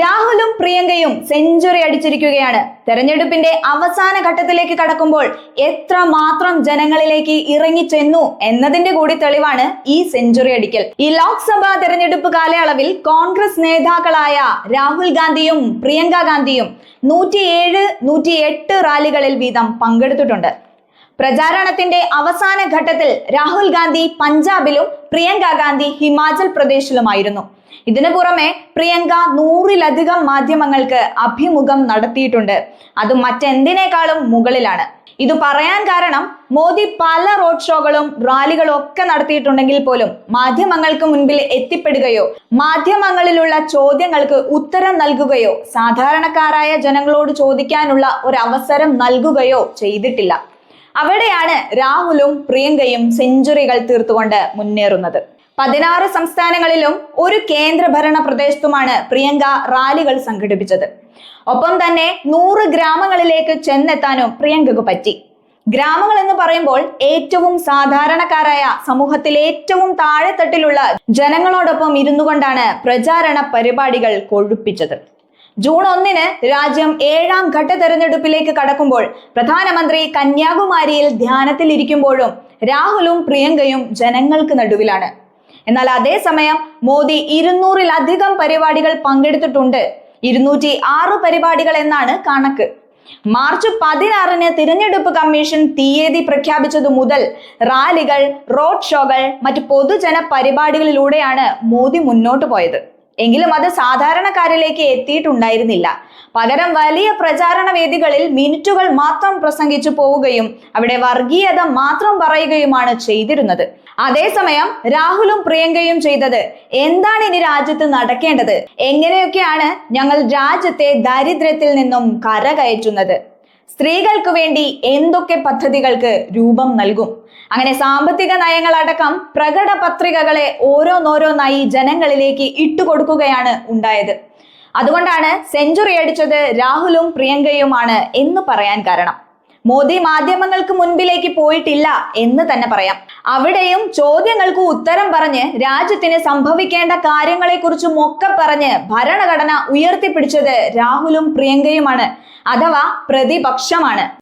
രാഹുലും പ്രിയങ്കയും സെഞ്ചുറി അടിച്ചിരിക്കുകയാണ്. തെരഞ്ഞെടുപ്പിന്റെ അവസാന ഘട്ടത്തിലേക്ക് കടക്കുമ്പോൾ എത്ര മാത്രം ജനങ്ങളിലേക്ക് ഇറങ്ങിച്ചെന്നു എന്നതിന്റെ കൂടി തെളിവാണ് ഈ സെഞ്ചുറി അടിക്കൽ. ഈ ലോക്സഭാ തെരഞ്ഞെടുപ്പ് കാലയളവിൽ കോൺഗ്രസ് നേതാക്കളായ രാഹുൽ ഗാന്ധിയും പ്രിയങ്ക ഗാന്ധിയും നൂറ്റിയേഴ് നൂറ്റിയെട്ട് റാലികളിൽ വീതം പങ്കെടുത്തിട്ടുണ്ട്. പ്രചാരണത്തിന്റെ അവസാന ഘട്ടത്തിൽ രാഹുൽ ഗാന്ധി പഞ്ചാബിലും പ്രിയങ്ക ഗാന്ധി ഹിമാചൽ പ്രദേശിലുമായിരുന്നു. ഇതിനു പുറമെ പ്രിയങ്ക നൂറിലധികം മാധ്യമങ്ങൾക്ക് അഭിമുഖം നടത്തിയിട്ടുണ്ട്. അത് മറ്റെന്തിനേക്കാളും മുകളിലാണ്. ഇത് പറയാൻ കാരണം മോദി പല റോഡ് ഷോകളും റാലികളും ഒക്കെ നടത്തിയിട്ടുണ്ടെങ്കിൽ പോലും മാധ്യമങ്ങൾക്ക് മുൻപിൽ എത്തിപ്പെടുകയോ മാധ്യമങ്ങളിലുള്ള ചോദ്യങ്ങൾക്ക് ഉത്തരം നൽകുകയോ സാധാരണക്കാരായ ജനങ്ങളോട് ചോദിക്കാനുള്ള ഒരു അവസരം നൽകുകയോ ചെയ്തിട്ടില്ല. അവിടെയാണ് രാഹുലും പ്രിയങ്കയും സെഞ്ചുറികൾ തീർത്തുകൊണ്ട് മുന്നേറുന്നത്. പതിനാറ് സംസ്ഥാനങ്ങളിലും ഒരു കേന്ദ്രഭരണ പ്രദേശത്തുമാണ് പ്രിയങ്ക റാലികൾ സംഘടിപ്പിച്ചത്. ഒപ്പം തന്നെ നൂറ് ഗ്രാമങ്ങളിലേക്ക് ചെന്നെത്താനും പ്രിയങ്കക്ക് പറ്റി. ഗ്രാമങ്ങൾ എന്ന് പറയുമ്പോൾ ഏറ്റവും സാധാരണക്കാരായ സമൂഹത്തിൽ ഏറ്റവും താഴെത്തട്ടിലുള്ള ജനങ്ങളോടൊപ്പം ഇരുന്നു കൊണ്ടാണ് പ്രചാരണ പരിപാടികൾ കൊഴുപ്പിച്ചത്. ജൂൺ ഒന്നിന് രാജ്യം ഏഴാം ഘട്ട തെരഞ്ഞെടുപ്പിലേക്ക് കടക്കുമ്പോൾ പ്രധാനമന്ത്രി കന്യാകുമാരിയിൽ ധ്യാനത്തിലിരിക്കുമ്പോഴും രാഹുലും പ്രിയങ്കയും ജനങ്ങൾക്ക് നടുവിലാണ്. എന്നാൽ അതേസമയം മോദി ഇരുന്നൂറിലധികം പരിപാടികൾ പങ്കെടുത്തിട്ടുണ്ട്. ഇരുന്നൂറ്റി ആറ് പരിപാടികൾ എന്നാണ് കണക്ക്. മാർച്ച് പതിനാറിന് തിരഞ്ഞെടുപ്പ് കമ്മീഷൻ തീയതി പ്രഖ്യാപിച്ചതു മുതൽ റാലികൾ റോഡ് ഷോകൾ മറ്റ് പൊതുജന പരിപാടികളിലൂടെയാണ് മോദി മുന്നോട്ട് പോയത്. എങ്കിലും അത് സാധാരണക്കാരിലേക്ക് എത്തിയിട്ടുണ്ടായിരുന്നില്ല. പകരം വലിയ പ്രചാരണ വേദികളിൽ മിനിറ്റുകൾ മാത്രം പ്രസംഗിച്ചു പോവുകയും അവിടെ വർഗീയത മാത്രം പറയുകയുമാണ് ചെയ്തിരുന്നത്. അതേസമയം രാഹുലും പ്രിയങ്കയും ചെയ്തത് എന്താണ് ഇനി രാജ്യത്ത് നടക്കേണ്ടത്? എങ്ങനെയൊക്കെയാണ് ഞങ്ങൾ രാജ്യത്തെ ദാരിദ്ര്യത്തിൽ നിന്നും കരകയറ്റുന്നത്? സ്ത്രീകൾക്ക് വേണ്ടി എന്തൊക്കെ പദ്ധതികൾക്ക് രൂപം നൽകും? അങ്ങനെ സാമ്പത്തിക നയങ്ങളടക്കം പ്രകട പത്രികകളെ ഓരോന്നോരോന്നായി ജനങ്ങളിലേക്ക് ഇട്ടുകൊടുക്കുകയാണ് ഉണ്ടായത്. അതുകൊണ്ടാണ് സെഞ്ചുറി അടിച്ചത് രാഹുലും പ്രിയങ്കയുമാണ് എന്ന് പറയാൻ കാരണം. മോദി മാധ്യമങ്ങൾക്ക് മുൻപിലേക്ക് പോയിട്ടില്ല എന്ന് തന്നെ പറയാം. അവിടെയും ചോദ്യങ്ങൾക്ക് ഉത്തരം പറഞ്ഞ് രാജ്യത്തിന് സംഭവിക്കേണ്ട കാര്യങ്ങളെക്കുറിച്ചും ഒക്കെ പറഞ്ഞ് ഭരണഘടന ഉയർത്തിപ്പിടിച്ചത് രാഹുലും പ്രിയങ്കയുമാണ്. അഥവാ പ്രതിപക്ഷമാണ്.